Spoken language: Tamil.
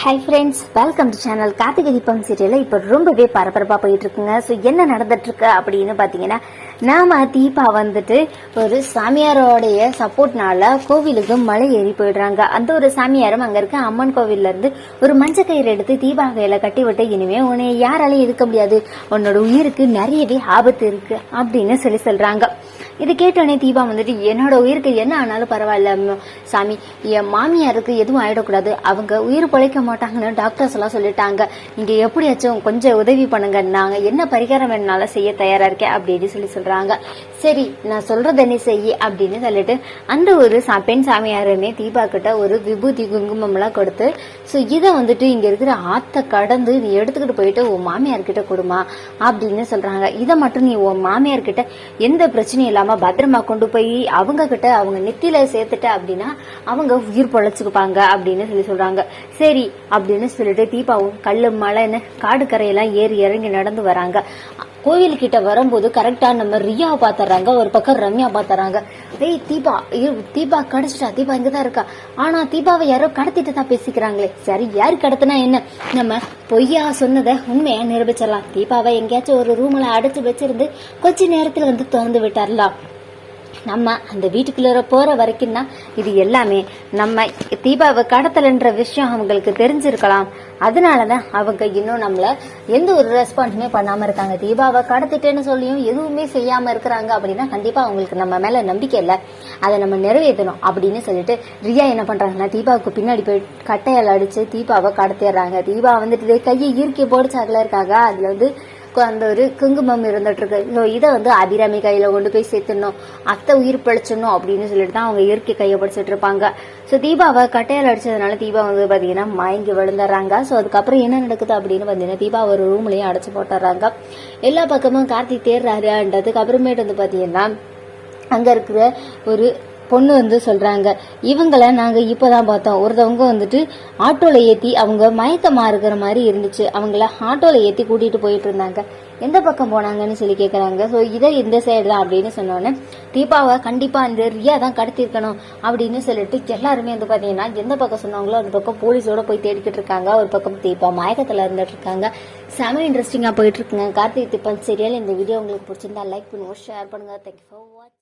Hi friends welcome to channel Karthigai Deepam சீரியலில் இப்போ ரொம்பவே பரபரப்பாக போயிட்டு இருக்குங்க ஸோ என்ன நடந்துட்டுருக்கு அப்படின்னு பார்த்தீங்கன்னா நாம் தீபா வந்துட்டு ஒரு சாமியாரோடைய சப்போர்ட்னால கோவிலுக்கு மலை ஏறி போயிடுறாங்க. அந்த ஒரு சாமியாரும் அங்கே இருக்க அம்மன் கோவிலேருந்து ஒரு மஞ்சள் கயிறு எடுத்து தீபா கையில் கட்டி விட்டு இனிமே உன்னை யாராலையும் இருக்க முடியாது. உன்னோட உயிருக்கு நிறையவே ஆபத்து இருக்குது அப்படின்னு சொல்லி சொல்கிறாங்க இது கேட்டோடனே தீபா வந்துட்டு என்னோட உயிருக்கு என்ன ஆனாலும் பரவாயில்ல சாமி. என் மாமியாருக்கு எதுவும் ஆயிடக்கூடாது. அவங்க உயிர் பிழைக்க மாட்டாங்கன்னு டாக்டர்ஸ் எல்லாம் சொல்லிட்டாங்க. நீங்க எப்படியாச்சும் கொஞ்சம் உதவி பண்ணுங்க. நாங்க என்ன பரிகாரம் வேணாலும் செய்ய தயாரா இருக்கேன் அப்படின்னு சொல்லி சொல்றாங்க. சரி நான் சொல்றத நீ செய் அப்படின்னு சொல்லிட்டு அந்த ஒரு சா- பெண் சாமியாருமே தீபா கிட்ட ஒரு விபூதி குங்குமம் எல்லாம் கொடுத்து ஸோ இதை வந்துட்டு இங்க இருக்கிற ஆத்த கடந்து நீ எடுத்துக்கிட்டு போயிட்டு உன் மாமியார் கிட்ட கொடுமா அப்படின்னு சொல்றாங்க. இதை மட்டும் நீ உன் மாமியார் கிட்ட எந்த பிரச்சனையும் இல்லாம பத்திரமா கொண்டு போய் அவங்க கிட்ட அவங்க நெத்தியில சேர்த்துட்ட அப்படின்னா அவங்க உயிர் பொழைச்சுக்குப்பாங்க அப்படின்னு சொல்லி சொல்றாங்க. சரி அப்படின்னு சொல்லிட்டு தீபாவும் கல் மலைன்னு காடு கரையெல்லாம் ஏறி இறங்கி நடந்து வராங்க. கோவில் கிட்ட வரும்போது கரெக்டா நம்ம ரியாவை பாத்துறாங்க ஒரு பக்கம் ரம்யா பாத்துறாங்க ஏய் தீபா தீபா கடைச்சிட்டா தீபா இங்கதான் இருக்கா? ஆனா தீபாவை யாரோ கடத்திட்டு தான் பேசிக்கிறாங்களே. சரி யாரு கடத்தினா என்ன? நம்ம பொய்யா சொன்னதை உண்மையா நிரூபிச்சிடலாம். தீபாவை எங்கேயாச்சும் ஒரு ரூம்ல அடைச்சு வச்சிருந்து கொஞ்ச நேரத்துல வந்து திறந்து விட்டாரலாம் நம்ம அந்த வீட்டுக்குள்ளே போகிற வரைக்கும் தான் இது எல்லாமே. நம்ம தீபாவை கடத்தலன்ற விஷயம் அவங்களுக்கு தெரிஞ்சிருக்கலாம். அதனால தான் அவங்க இன்னும் நம்மளை எந்த ஒரு ரெஸ்பான்ஸுமே பண்ணாமல் இருக்காங்க. தீபாவை கடத்திட்டேன்னு சொல்லியும் எதுவுமே செய்யாமல் இருக்கிறாங்க அப்படின்னா கண்டிப்பாக அவங்களுக்கு நம்ம மேலே நம்பிக்கை இல்லை. அதை நம்ம நிறைவேற்றணும் அப்படின்னு சொல்லிட்டு ரியா என்ன பண்ணுறாங்கன்னா தீபாவுக்கு பின்னாடி போய் கட்டையால் அடித்து தீபாவை கடத்திடுறாங்க. தீபா வந்துட்டு கையை இயற்கை போடிச்சாக்கல இருக்காங்க. அதில் வந்து அந்த ஒரு குங்குமம் இருந்துட்டு இருக்கு ஸோ இதை வந்து அபிராமி கையில கொண்டு போய் சேர்த்துடணும். அத்தை உயிர் பிழைச்சிடணும் அப்படின்னு சொல்லிட்டு தான் அவங்க இயற்கை கையை படிச்சுட்டு இருப்பாங்க ஸோ தீபாவை கட்டையால் அடிச்சதுனால தீபா வந்து பார்த்தீங்கன்னா மயங்கி விழுந்துடுறாங்க. ஸோ அதுக்கப்புறம் என்ன நடக்குது அப்படின்னு பார்த்தீங்கன்னா தீபா ஒரு ரூம்லயும் அடைச்சு போட்டுறாங்க எல்லா பக்கமும் கார்த்திக் தேர்றாருன்றதுக்கு அப்புறமேட்டு வந்து பார்த்தீங்கன்னா அங்க இருக்கிற ஒரு பொண்ணு வந்து சொல்றாங்க. இவங்கள நாங்க இப்பதான் பார்த்தோம். ஒருத்தவங்க வந்துட்டு ஆட்டோல ஏத்தி அவங்க மயக்கமா இருக்கிற மாதிரி இருந்துச்சு. அவங்கள ஆட்டோல ஏத்தி கூட்டிட்டு போயிட்டு இருந்தாங்க. எந்த பக்கம் போனாங்கன்னு சொல்லி கேக்குறாங்க. சோ இதை இந்த சைடு தான் அப்படின்னு சொன்னோன்னே தீபாவை கண்டிப்பா இந்த ரியா தான் கடத்திருக்கணும் அப்படின்னு சொல்லிட்டு எல்லாருமே வந்து பாத்தீங்கன்னா எந்த பக்கம் சொன்னாங்களோ அந்த பக்கம் போலீஸோட போய் தேடிக்கிட்டு இருக்காங்க. ஒரு பக்கம் தீபா மயக்கத்துல இருந்துட்டு இருக்காங்க. செம இன்ட்ரெஸ்டிங்கா போயிட்டு இருக்குங்க. கார்த்திக் தீபன் சீரியல் இந்த வீடியோ உங்களுக்கு பிடிச்சிருந்தா லைக் பண்ணுவோம் ஷேர் பண்ணுங்க. Thank you for watch